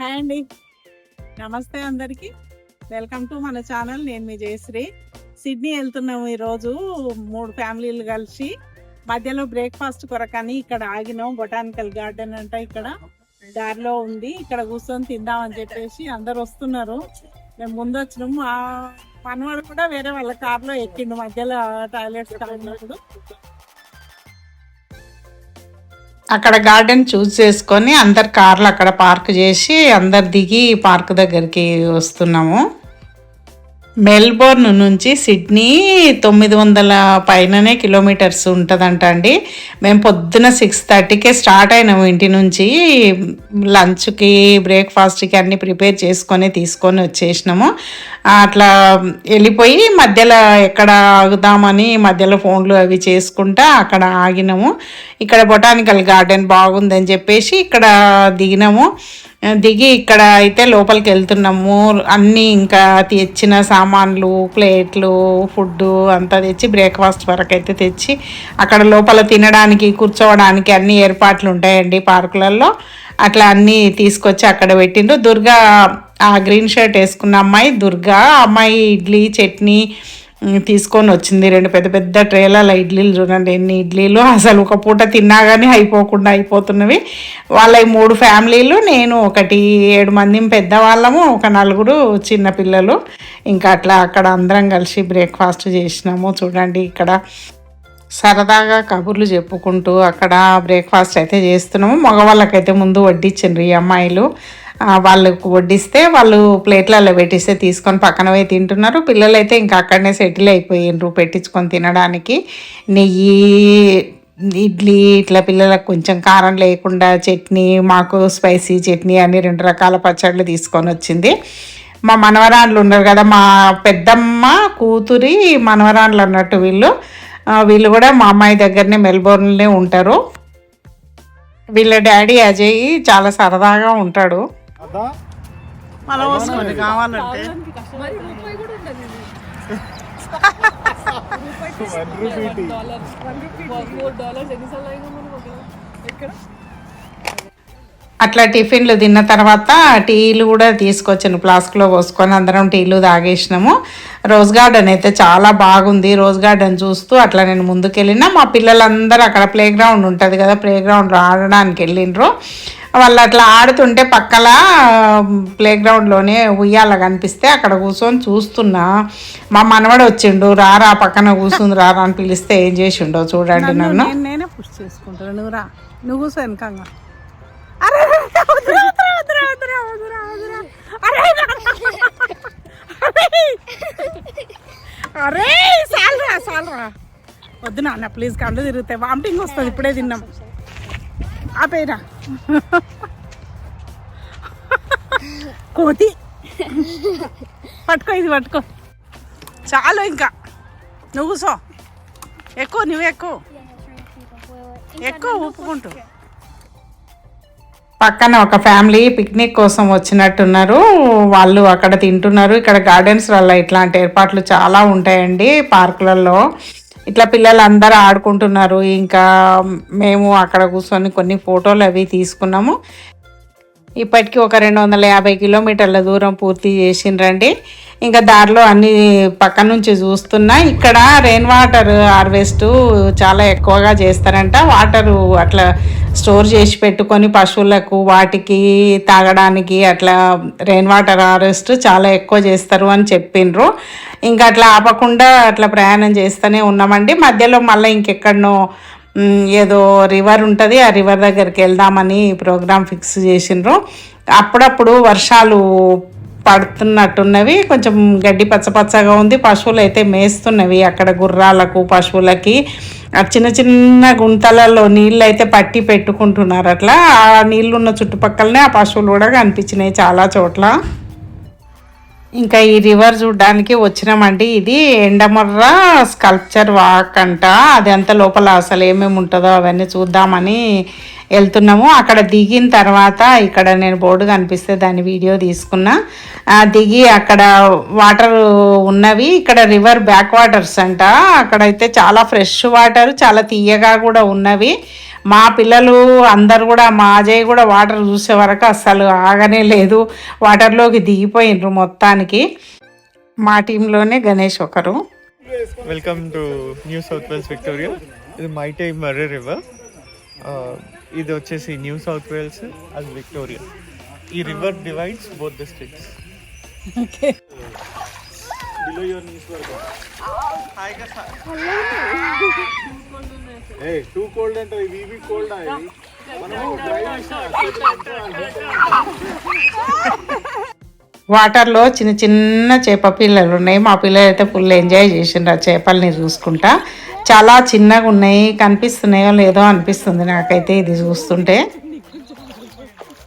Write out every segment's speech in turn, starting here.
Hi అండి. నమస్తే అందరికి. వెల్కమ్ టు మన ఛానల్. నేను మీ జయశ్రీ. సిడ్నీ వెళ్తున్నాము ఈరోజు. మూడు ఫ్యామిలీలు కలిసి. మధ్యలో బ్రేక్ఫాస్ట్ కొరకని ఇక్కడ ఆగినాం. బొటానికల్ గార్డెన్ అంట ఇక్కడ. దారిలో ఉంది. ఇక్కడ కూర్చొని తిందామని చెప్పేసి అందరు వస్తున్నారు. మేము ముందు వచ్చినాము. ఆ పనివాడు కూడా వేరే వాళ్ళ కార్లో ఎక్కిండు. మధ్యలో టాయిలెట్స్ తాగినప్పుడు అక్కడ గార్డెన్ చూస్ చేసుకొని అందరు కార్లు అక్కడ పార్క్ చేసి అందరు దిగి పార్క్ దగ్గరికి వస్తున్నాము. మెల్బోర్న్ నుంచి సిడ్నీ తొమ్మిది వందల పైననే కిలోమీటర్స్ ఉంటుందంట అండి. మేము పొద్దున సిక్స్ థర్టీకే స్టార్ట్ అయినాము ఇంటి నుంచి. లంచ్కి బ్రేక్ఫాస్ట్కి అన్నీ ప్రిపేర్ చేసుకొని తీసుకొని వచ్చేసినాము. అట్లా వెళ్ళిపోయి మధ్యలో ఎక్కడ ఆగుదామని మధ్యలో ఫోన్లు అవి చేసుకుంటా అక్కడ ఆగినాము. ఇక్కడ బొటానికల్ గార్డెన్ బాగుందని చెప్పేసి ఇక్కడ దిగినాము. దిగి ఇక్కడ అయితే లోపలికి వెళ్తున్నాము. అన్నీ ఇంకా తెచ్చిన సామాన్లు ప్లేట్లు ఫుడ్ అంతా తెచ్చి బ్రేక్ఫాస్ట్ వరకు అయితే తెచ్చి అక్కడ లోపల తినడానికి కూర్చోవడానికి అన్ని ఏర్పాట్లు ఉంటాయండి పార్కులలో. అట్లా అన్నీ తీసుకొచ్చి అక్కడ పెట్టిండ్రు. దుర్గా ఆ గ్రీన్ షర్ట్ వేసుకున్న అమ్మాయి దుర్గా అమ్మాయి ఇడ్లీ చట్నీ తీసుకొని వచ్చింది. రెండు పెద్ద పెద్ద ట్రేలాల ఇడ్లీలు చూడండి ఎన్ని ఇడ్లీలు. అసలు ఒక పూట తిన్నా కానీ అయిపోకుండా అయిపోతున్నవి. వాళ్ళ మూడు ఫ్యామిలీలు నేను ఒకటి ఏడు మంది పెద్దవాళ్ళము ఒక నలుగురు చిన్న పిల్లలు. ఇంకా అట్లా అక్కడ అందరం కలిసి బ్రేక్ఫాస్ట్ చేసినాము. చూడండి ఇక్కడ సరదాగా కబుర్లు చెప్పుకుంటూ అక్కడ బ్రేక్ఫాస్ట్ అయితే చేస్తున్నాము. మగవాళ్ళకైతే ముందు వడ్డించండి ఈ అమ్మాయిలు. వాళ్ళకు వడ్డిస్తే వాళ్ళు ప్లేట్లలో పెట్టిస్తే తీసుకొని పక్కన పోయి తింటున్నారు. పిల్లలైతే ఇంకా అక్కడనే సెటిల్ అయిపోయిండ్రు పెట్టించుకొని తినడానికి. నెయ్యి ఇడ్లీ ఇట్లా పిల్లలకు కొంచెం కారం లేకుండా చట్నీ మాకు స్పైసీ చట్నీ అని రెండు రకాల పచ్చళ్ళు తీసుకొని వచ్చింది. మా మనవరాళ్ళు ఉన్నారు కదా మా పెద్దమ్మ కూతురి మనవరాళ్ళు అన్నట్టు వీళ్ళు. వీళ్ళు కూడా మా అమ్మాయి దగ్గరనే మెల్బోర్న్లోనే ఉంటారు. వీళ్ళ డాడీ అజయ్ చాలా సరదాగా ఉంటాడు. మళ్ళీ కావాలంటే. అట్లా టిఫిన్లు తిన్న తర్వాత టీలు కూడా తీసుకొచ్చాను. ఫ్లాస్క్లో పోసుకొని అందరం టీలు తాగేసినాము. రోజ్ గార్డెన్ అయితే చాలా బాగుంది. రోజ్ గార్డెన్ చూస్తూ అట్లా నేను ముందుకెళ్ళినా. మా పిల్లలందరూ అక్కడ ప్లే గ్రౌండ్ ఉంటుంది కదా ప్లే గ్రౌండ్లో ఆడడానికి వెళ్ళిండ్రు వాళ్ళు అట్లా ఆడుతుంటే పక్కల ప్లే గ్రౌండ్లోనే ఉయ్యాల కనిపిస్తే అక్కడ కూర్చొని చూస్తున్నా. మా మనవడు వచ్చిండు రారా పక్కన కూర్చుంది రారా అని పిలిస్తే ఏం చేసిండో చూడండి నన్ను నేను పుష్ చేసుకుంటాను నువ్వు రా నువ్వు కూర్చో వెనకంగా. అరే సాలరా సాలరా. వద్దు నాన్న ప్లీజ్ కళ్ళు తిరుగుతాయి వామిటింగ్ వస్తుంది ఇప్పుడే తిన్నాం. ఆపేరా కోతి. పట్టుకో ఇది పట్టుకో. చాలు ఇంకా. నువ్వు కూసో ఎక్కువ నువ్వు ఎక్కువ. ఎక్కువ ఊపుకుంటూ. పక్కన ఒక ఫ్యామిలీ పిక్నిక్ కోసం వచ్చినట్టున్నారు. వాళ్ళు అక్కడ తింటున్నారు. ఇక్కడ గార్డెన్స్ వల్ల ఇట్లాంటి ఏర్పాట్లు చాలా ఉంటాయండి పార్కులలో. ఇట్లా పిల్లలు అందరూ ఆడుకుంటున్నారు. ఇంకా మేము అక్కడ కూర్చొని కొన్ని ఫోటోలు అవి తీసుకున్నాము. ఇప్పటికీ ఒక రెండు వందల యాభై కిలోమీటర్ల దూరం పూర్తి చేసిండ్రండి ఇంకా దారిలో అన్ని పక్క నుంచి చూస్తున్నా ఇక్కడ రెయిన్ వాటర్ హార్వెస్ట్ చాలా ఎక్కువగా చేస్తారంట. వాటరు అట్లా స్టోర్ చేసి పెట్టుకొని పశువులకు వాటికి తాగడానికి అట్లా రెయిన్ వాటర్ హార్వెస్ట్ చాలా ఎక్కువ చేస్తారు అని చెప్పిండ్రు. ఇంకా అట్లా ఆపకుండా అట్లా ప్రయాణం చేస్తూనే ఉన్నామండి. మధ్యలో మళ్ళీ ఇంకెక్కడనో ఏదో రివర్ ఉంటుంది ఆ రివర్ దగ్గరికి వెళ్దామని ప్రోగ్రాం ఫిక్స్ చేసిండ్రు. అప్పుడప్పుడు వర్షాలు పడుతున్నట్టున్నవి కొంచెం గడ్డి పచ్చపచ్చగా ఉంది పశువులు అయితే మేస్తున్నవి అక్కడ గుర్రాలకు పశువులకి. ఆ చిన్న చిన్న గుంతలలో నీళ్ళు అయితే పట్టి పెట్టుకుంటున్నారు అట్లా. ఆ నీళ్ళు ఉన్న చుట్టుపక్కలనే ఆ పశువులు కూడా కనిపించినాయి చాలా చోట్ల. ఇంకా ఈ రివర్ చూడడానికి వచ్చినామండి. ఇది ఎండమర్ర స్కల్ప్చర్ వాక్ అంట. అది అంత లోపల అసలు ఏమేమి ఉంటుందో అవన్నీ చూద్దామని వెళ్తున్నాము. అక్కడ దిగిన తర్వాత ఇక్కడ నేను బోర్డు కనిపిస్తే దాని వీడియో తీసుకున్నా. దిగి అక్కడ వాటర్ ఉన్నవి. ఇక్కడ రివర్ బ్యాక్ వాటర్స్ అంట. అక్కడైతే చాలా ఫ్రెష్ వాటర్ చాలా తీయగా కూడా ఉన్నవి. మా పిల్లలు అందరు కూడా మా అజయ్ కూడా వాటర్ చూసే వరకు అస్సలు ఆగనే లేదు. వాటర్లోకి దిగిపోయినరు మొత్తానికి. మా టీంలోనే గణేష్ ఒకరు. Welcome to New South Wales Victoria ఇది మైటై మర్రే రివర్. ఇది వచ్చేసి న్యూ సౌత్ వేల్స్ అది విక్టోరియా ఈ river divides both the two cold అంటే ఇవి ఇవి కోల్డ్ అవి వాటర్లో చిన్న చిన్న చేప పిల్లలు ఉన్నాయి. మా పిల్లలు అయితే ఫుల్ ఎంజాయ్ చేసిండ్రు ఆ చేపల్ని చూసుకుంటా. చాలా చిన్నగా ఉన్నాయి. కనిపిస్తున్నాయో లేదో అనిపిస్తుంది నాకైతే ఇది చూస్తుంటే.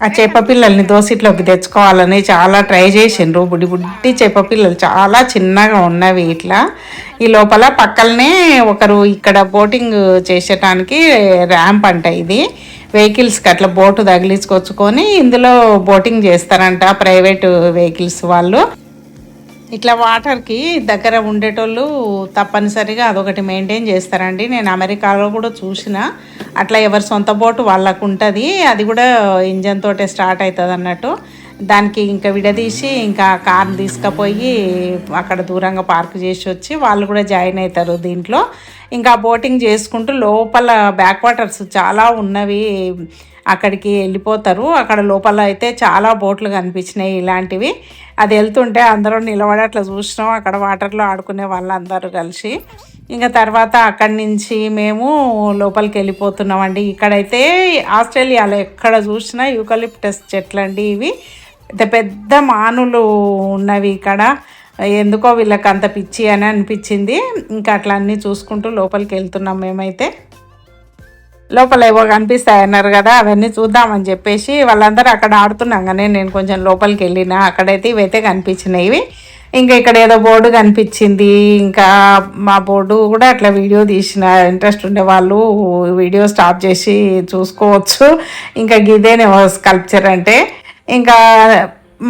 ఆ చేప పిల్లల్ని దోసిట్లోకి తెచ్చుకోవాలని చాలా ట్రై చేసిండ్రు. బుడ్డి బుడ్డి చేప పిల్లలు చాలా చిన్నగా ఉన్నవి ఇట్లా. ఈ లోపల పక్కలనే ఒకరు ఇక్కడ బోటింగ్ చేసేటానికి ర్యాంప్ అంట ఇది. వెహికల్స్కి అట్లా బోటు తగిలించుకొచ్చుకొని ఇందులో బోటింగ్ చేస్తారంట ప్రైవేట్ వెహికల్స్ వాళ్ళు. ఇట్లా వాటర్కి దగ్గర ఉండేటోళ్ళు తప్పనిసరిగా అదొకటి మెయింటైన్ చేస్తారండి. నేను అమెరికాలో కూడా చూసిన. అట్లా ఎవరి సొంత బోటు వాళ్ళకు ఉంటుంది అది కూడా ఇంజన్ తోటే స్టార్ట్ అవుతుంది అన్నట్టు. దానికి ఇంకా విడదీసి ఇంకా కార్ తీసుకుపోయి అక్కడ దూరంగా పార్క్ చేసి వచ్చి వాళ్ళు కూడా జాయిన్ అవుతారు దీంట్లో. ఇంకా బోటింగ్ చేసుకుంటూ లోపల బ్యాక్ వాటర్స్ చాలా ఉన్నవి అక్కడికి వెళ్ళిపోతారు. అక్కడ లోపల అయితే చాలా బోట్లు కనిపించినాయి ఇలాంటివి. అది వెళ్తుంటే అందరూ నిలబడి అట్లా చూసినాం. అక్కడ వాటర్లో ఆడుకునే వాళ్ళందరూ కలిసి. ఇంకా తర్వాత అక్కడి నుంచి మేము లోపలికి వెళ్ళిపోతున్నామండి. ఇక్కడైతే ఆస్ట్రేలియాలో ఎక్కడ చూసినా యూకలిప్టస్ చెట్లు అండి ఇవి. పెద్ద పెద్ద మానులు ఉన్నవి ఇక్కడ. ఎందుకో వీళ్ళకి అంత పిచ్చి అని అనిపించింది. ఇంకా అట్లా అన్నీ చూసుకుంటూ లోపలికి వెళ్తున్నాం మేమైతే. లోపల ఏవో కనిపిస్తాయి అన్నారు కదా అవన్నీ చూద్దామని చెప్పేసి వాళ్ళందరూ అక్కడ ఆడుతున్నాగానే నేను కొంచెం లోపలికి వెళ్ళిన అక్కడైతే ఇవైతే కనిపించినాయి ఇంకా ఇక్కడ ఏదో బోర్డు కనిపించింది ఇంకా మా బోర్డు కూడా అట్లా వీడియో తీసిన ఇంట్రెస్ట్ ఉండే వాళ్ళు వీడియో స్టాప్ చేసి చూసుకోవచ్చు. ఇంకా గిదేనే స్కల్ప్చర్ అంటే. ఇంకా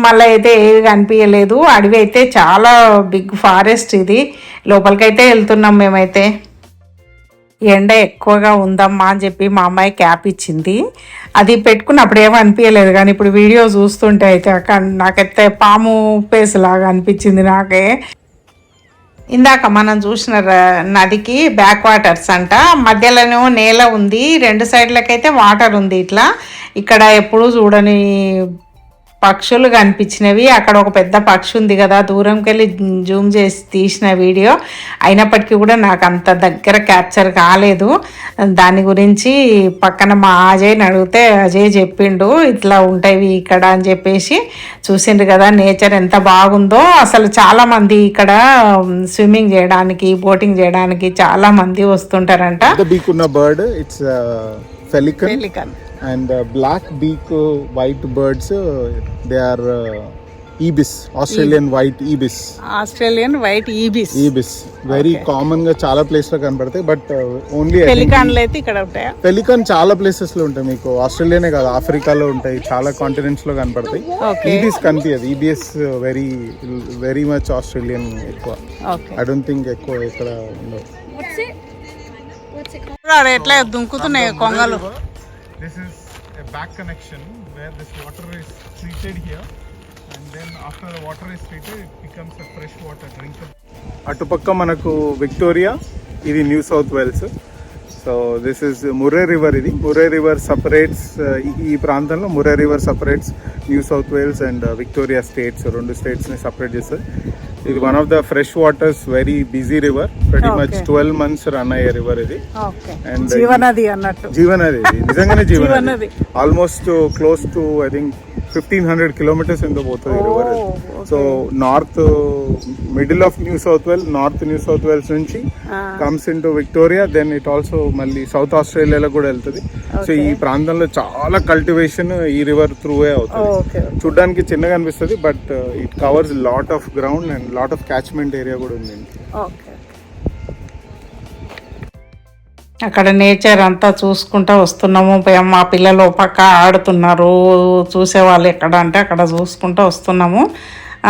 మళ్ళీ అయితే ఏవి కనిపించలేదు అడవి అయితే చాలా బిగ్ ఫారెస్ట్ ఇది. లోపలికైతే వెళ్తున్నాం మేమైతే. ఎండ ఎక్కువగా ఉందమ్మా అని చెప్పి మా అమ్మాయి క్యాప్ ఇచ్చింది. అది పెట్టుకున్నప్పుడు ఏమీ అనిపించలేదు కానీ ఇప్పుడు వీడియో చూస్తుంటే అయితే అక్కడ నాకైతే పాము పేస్ లాగా అనిపించింది నాకే. ఇందాక మనం చూసిన నదికి బ్యాక్ వాటర్స్ అంట. మధ్యలోనేమో నేల ఉంది. రెండు సైడ్లకైతే వాటర్ ఉంది ఇట్లా. ఇక్కడ ఎప్పుడూ చూడని పక్షులు కనిపించినవి. అక్కడ ఒక పెద్ద పక్షి ఉంది కదా దూరంకి వెళ్ళి జూమ్ చేసి తీసిన వీడియో. అయినప్పటికీ కూడా నాకు అంత దగ్గర క్యాప్చర్ కాలేదు. దాని గురించి పక్కన మా అజయ్ని అడిగితే అజయ్ చెప్పిండు ఇట్లా ఉంటాయి ఇక్కడ అని చెప్పేసి చూసిండు కదా నేచర్ ఎంత బాగుందో. అసలు చాలా మంది ఇక్కడ స్విమ్మింగ్ చేయడానికి బోటింగ్ చేయడానికి చాలా మంది వస్తుంటారంట bird it's pelican. And black beak white birds they are ibis Australian white ibis Australian white ibis ibis very కామన్గా చాలా ప్లేస్లో కనపడతాయి బట్ ఓన్లీ పెలికాన్లు అయితే ఇక్కడ ఉంటాయా? పెలికన్ చాలా ప్లేసెస్లో ఉంటాయి మీకు. ఆస్ట్రేలియానే కాదు ఆఫ్రికాలో ఉంటాయి చాలా కాంటినెంట్స్లో కనపడతాయి. ఈబిస్ కనిపించదు ibis very very much Australian ఎక్కువ. ఐ డోంట్ థింక్ ఎక్కువ ఇక్కడ ఉండవు. ఎట్లా దుంకుతున్నాయి కొంగలు? This is a back connection where this water is treated here and then after the water is treated it becomes a fresh water drinkable. అటుపక్క మనకు Victoria ఇది New South Wales so this is Murray river ఇది Murray river separates ఈ ప్రాంతంలో Murray river separates New South Wales and Victoria states రెండు స్టేట్స్ని separate చేస్తుంది ఇది one of the fresh waters very busy river very much twelve months run అయ్యే river ఇది. And జీవనది అన్నట్టు. జీవనది. నిజంగానే జీవనది. Almost close to I think fifteen hundred kilometers ఎంతో పోతుంది river so north middle of New South Wales north New South Wales నుంచి comes in to Victoria then it also మళ్ళీ సౌత్ ఆస్ట్రేలియాలో కూడా వెళ్తుంది. సో ఈ ప్రాంతంలో చాలా కల్టివేషన్ ఈ రివర్ త్రూవే అవుతుంది. చూడ్డానికి చిన్నగా అనిపిస్తుంది but it covers lot of ground and lot of catchment area కూడా ఉంది అక్కడ నేచర్ అంతా చూసుకుంటూ వస్తున్నాము. మా పిల్లలు పక్క ఆడుతున్నారు. చూసేవాళ్ళు ఎక్కడ అంటే అక్కడ చూసుకుంటూ వస్తున్నాము.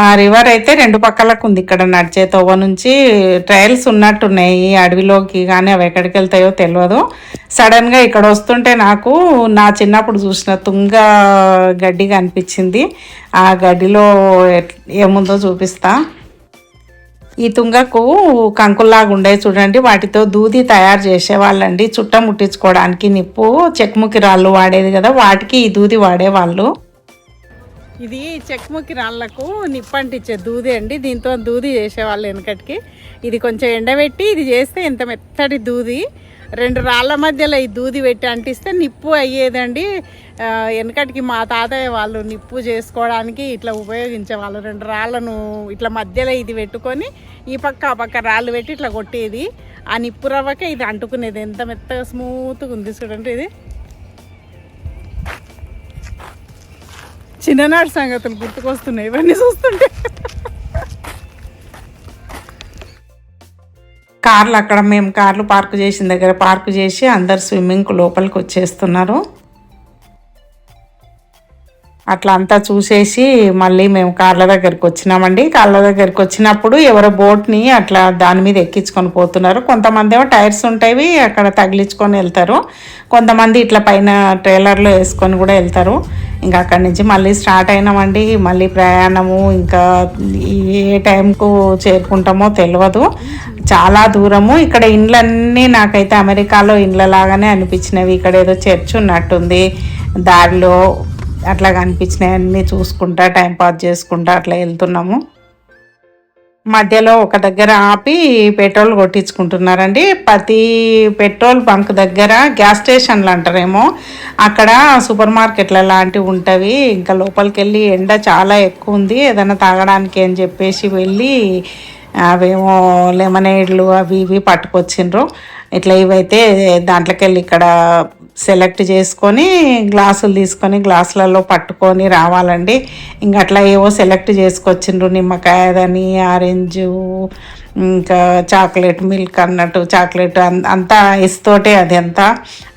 ఆ రివర్ అయితే రెండు పక్కలకు ఉంది. ఇక్కడ నడిచే తోవ నుంచి ట్రయల్స్ ఉన్నట్టున్నాయి. అడవిలోకి కానీ అవి ఎక్కడికి వెళ్తాయో తెలియదు సడన్గా ఇక్కడ వస్తుంటే నాకు నా చిన్నప్పుడు చూసిన తుంగ గడ్డి కనిపించింది. ఆ గడ్డిలో ఏముందో చూపిస్తా. ఈ తుంగకు కంకుల్లాగా ఉండే చూడండి. వాటితో దూది తయారు చేసేవాళ్ళండి. చుట్ట ముట్టించుకోవడానికి నిప్పు చెక్ముకి రాళ్ళు వాడేది కదా వాటికి ఈ దూది వాడేవాళ్ళు. ఇది చెక్ముకి రాళ్ళకు నిప్పంటిచ్చే దూది అండి. దీంతో దూది చేసేవాళ్ళు వెనకటికి. ఇది కొంచెం ఎండబెట్టి ఇది చేస్తే ఇంత మెత్తటి దూది. రెండు రాళ్ళ మధ్యలో ఈ దూది పెట్టి అంటిస్తే నిప్పు అయ్యేదండి. వెనకటికి మా తాతయ్య వాళ్ళు నిప్పు చేసుకోవడానికి ఇట్లా ఉపయోగించేవాళ్ళు. రెండు రాళ్ళను ఇట్లా మధ్యలో ఇది పెట్టుకొని ఈ పక్క ఆ పక్క రాళ్ళు పెట్టి ఇట్లా కొట్టేది. ఆ నిప్పు రవ్వకే ఇది అంటుకునేది. ఎంత మెత్తగా స్మూత్గా ఉంది చూడండి ఇది. చిన్ననాటి సంగతులు గుర్తుకొస్తున్నాయి. ఇవన్నీ చూస్తుంటే. కార్లు అక్కడ మేము కార్లు పార్క్ చేసిన దగ్గర పార్క్ చేసి అందరు స్విమ్మింగ్ లోపలికి వచ్చేస్తున్నారు. అట్లా అంతా చూసేసి మళ్ళీ మేము కార్ల దగ్గరికి వచ్చినామండి. కార్ల దగ్గరికి వచ్చినప్పుడు ఎవరో బోట్ని అట్లా దాని మీద ఎక్కించుకొని పోతున్నారు. కొంతమంది ఏమో టైర్స్ ఉంటాయి అక్కడ తగిలించుకొని వెళ్తారు. కొంతమంది ఇట్లా పైన ట్రైలర్లో వేసుకొని కూడా వెళ్తారు. ఇంకా అక్కడి నుంచి మళ్ళీ స్టార్ట్ అయినామండి. మళ్ళీ ప్రయాణము ఇంకా ఏ టైంకు చేరుకుంటామో తెలియదు చాలా దూరము. ఇక్కడ ఇండ్లన్నీ నాకైతే అమెరికాలో ఇండ్ల లాగానే అనిపించినవి. ఇక్కడ ఏదో చర్చ్ ఉన్నట్టుంది. దారిలో అట్లా కనిపించినాయి అన్నీ చూసుకుంటా టైం పాస్ చేసుకుంటా అట్లా వెళ్తున్నాము. మధ్యలో ఒక దగ్గర ఆపి పెట్రోల్ కొట్టించుకుంటున్నారండి. ప్రతి పెట్రోల్ బంక్ దగ్గర గ్యాస్ స్టేషన్లు అంటారేమో. అక్కడ సూపర్ మార్కెట్ల లాంటివి ఉంటవి. ఇంకా లోపలికి వెళ్ళి ఎండ చాలా ఎక్కువ ఉంది. ఏదైనా తాగడానికి అని చెప్పేసి వెళ్ళి అవేమో లెమనేడ్లు అవి ఇవి పట్టుకొచ్చిండ్రు. ఇట్లా ఇవైతే దాంట్లోకి వెళ్ళి ఇక్కడ సెలెక్ట్ చేసుకొని గ్లాసులు తీసుకొని గ్లాసులలో పట్టుకొని రావాలండి. ఇంకా అట్లా ఏవో సెలెక్ట్ చేసుకొచ్చిండ్రు నిమ్మకాయదని ఆరెంజ్ ఇంకా చాక్లెట్ మిల్క్ అన్నట్టు చాక్లెట్ అంతా ఇస్తోటే అది అంతా.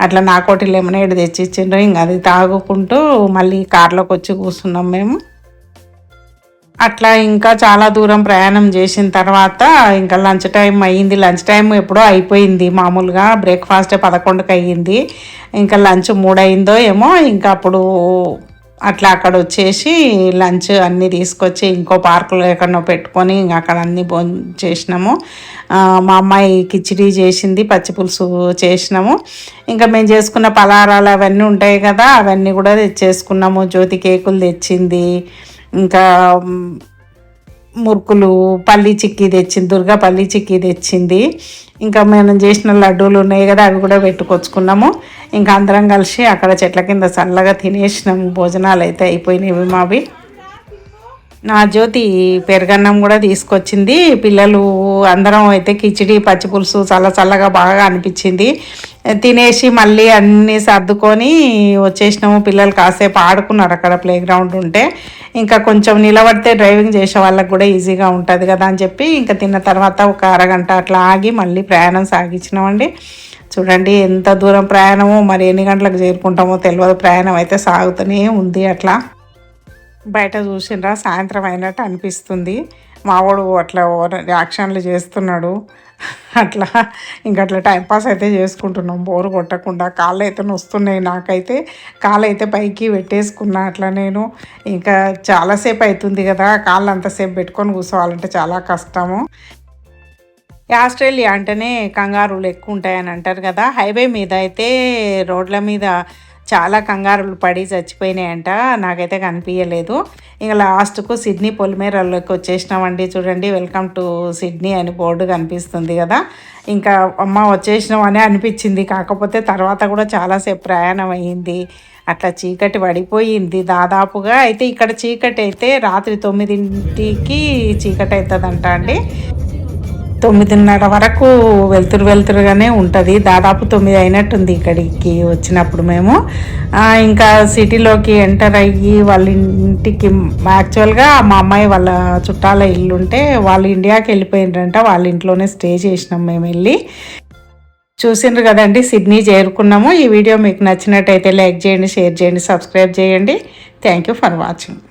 అట్లా నాకోటి లెమనేడ్ తెచ్చి ఇచ్చిండ్రు ఇంకా అది తాగుకుంటూ మళ్ళీ కార్లోకి వచ్చి కూర్చున్నాం మేము. అట్లా ఇంకా చాలా దూరం ప్రయాణం చేసిన తర్వాత ఇంకా లంచ్ టైం అయ్యింది. లంచ్ టైం ఎప్పుడో అయిపోయింది. మామూలుగా బ్రేక్ఫాస్ట్ పదకొండుకి అయ్యింది ఇంకా లంచ్ మూడయిందో ఏమో ఇంకా అప్పుడు అట్లా అక్కడ వచ్చేసి లంచ్ అన్నీ తీసుకొచ్చి ఇంకో పార్కులో ఎక్కడనో పెట్టుకొని ఇంకా అక్కడ అన్నీ భోజనం చేసినాము. మా అమ్మాయి కిచిడి చేసింది. పచ్చి పులుసు చేసినాము. ఇంకా మేము చేసుకున్న పలారాలు అవన్నీ ఉంటాయి కదా అవన్నీ కూడా తెచ్చేసుకున్నాము. జ్యోతి కేకులు తెచ్చింది. ఇంకా మురుకులు పల్లి చిక్కీ తెచ్చింది దుర్గా పల్లి చిక్కీ తెచ్చింది. ఇంకా మనం చేసిన లడ్డూలు ఉన్నాయి కదా అవి కూడా పెట్టుకొచ్చుకున్నాము. ఇంకా అందరం కలిసి అక్కడ చెట్ల కింద చల్లగా తినేసినాము. భోజనాలు అయితే అయిపోయినాయి మావి. నా జ్యోతి పెరుగన్నం కూడా తీసుకొచ్చింది. పిల్లలు అందరం అయితే కిచిడి పచ్చి పులుసు చల్ల చల్లగా బాగా అనిపించింది. తినేసి మళ్ళీ అన్నీ సర్దుకొని వచ్చేసినాము. పిల్లలు కాసేపు ఆడుకున్నారు అక్కడ ప్లే గ్రౌండ్ ఉంటే. ఇంకా కొంచెం నిలబడితే డ్రైవింగ్ చేసే వాళ్ళకి కూడా ఈజీగా ఉంటుంది కదా అని చెప్పి ఇంకా తిన్న తర్వాత ఒక అరగంట అట్లా ఆగి మళ్ళీ ప్రయాణం సాగించినామండి. చూడండి ఎంత దూరం ప్రయాణమో మరి ఎన్ని గంటలకు చేరుకుంటామో తెలియదు ప్రయాణం అయితే సాగుతూనే ఉంది అట్లా. బయట చూసినరా సాయంత్రం అయినట్టు అనిపిస్తుంది. మావాడు అట్లా యాక్షన్లు చేస్తున్నాడు. అట్లా ఇంకా అట్లా టైంపాస్ అయితే చేసుకుంటున్నాం. బోరు కొట్టకుండా కాళ్ళు అయితే వస్తున్నాయి నాకైతే. కాళ్ళు అయితే పైకి పెట్టేసుకున్నా అట్లా నేను. ఇంకా చాలాసేపు అవుతుంది కదా కాళ్ళు అంతసేపు పెట్టుకొని కూర్చోవాలంటే చాలా కష్టము. ఆస్ట్రేలియా అంటేనే కంగారులు ఎక్కువ ఉంటాయని అంటారు కదా. హైవే మీద అయితే రోడ్ల మీద చాలా కంగారులు పడి చచ్చిపోయినాయంట. నాకైతే కనిపించలేదు ఇంకా లాస్ట్కు సిడ్నీ పొలిమేరలోకి వచ్చేసినామండి. చూడండి వెల్కమ్ టు సిడ్నీ అని బోర్డు కనిపిస్తుంది కదా. ఇంకా అమ్మ వచ్చేసినాం అని అనిపించింది. కాకపోతే తర్వాత కూడా చాలాసేపు ప్రయాణం అయ్యింది. అట్లా చీకటి పడిపోయింది. దాదాపుగా అయితే ఇక్కడ చీకటి అయితే రాత్రి తొమ్మిదింటికి చీకటి అవుతుందంట అండి. తొమ్మిదిన్నర వరకు వెలుతురు వెళ్తురుగానే ఉంటుంది. దాదాపు తొమ్మిది అయినట్టుంది ఇక్కడికి వచ్చినప్పుడు మేము. ఇంకా సిటీలోకి ఎంటర్ అయ్యి వాళ్ళ ఇంటికి యాక్చువల్గా మా అమ్మాయి వాళ్ళ చుట్టాల ఇల్లు ఉంటే వాళ్ళు ఇండియాకి వెళ్ళిపోయిండ్రంట. వాళ్ళ ఇంట్లోనే స్టే చేసినాం మేము వెళ్ళి. చూసిండ్రు కదండి సిడ్నీ చేరుకున్నాము. ఈ వీడియో మీకు నచ్చినట్టయితే లైక్ చేయండి షేర్ చేయండి సబ్స్క్రైబ్ చేయండి. Thank you for watching.